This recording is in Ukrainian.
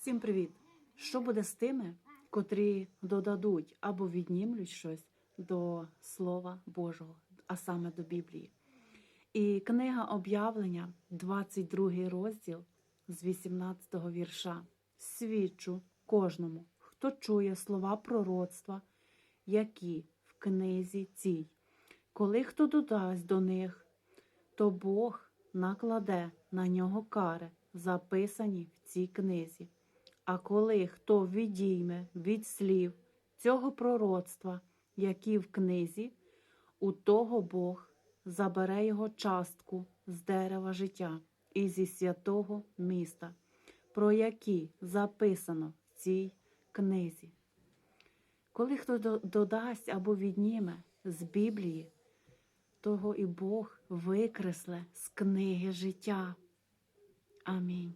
Всім привіт! Що буде з тими, котрі додадуть або віднімлють щось до Слова Божого, а саме до Біблії? І книга об'явлення, 22 розділ з 18 вірша. Свідчу кожному, хто чує слова пророцтва, які в книзі цій. Коли хто додасть до них, то Бог накладе на нього кари, записані в цій книзі. А коли хто відійме від слів цього пророцтва, які в книзі, у того Бог забере його частку з дерева життя і зі святого міста, про які записано в цій книзі. Коли хто додасть або відніме з Біблії, того і Бог викресле з книги життя. Амінь.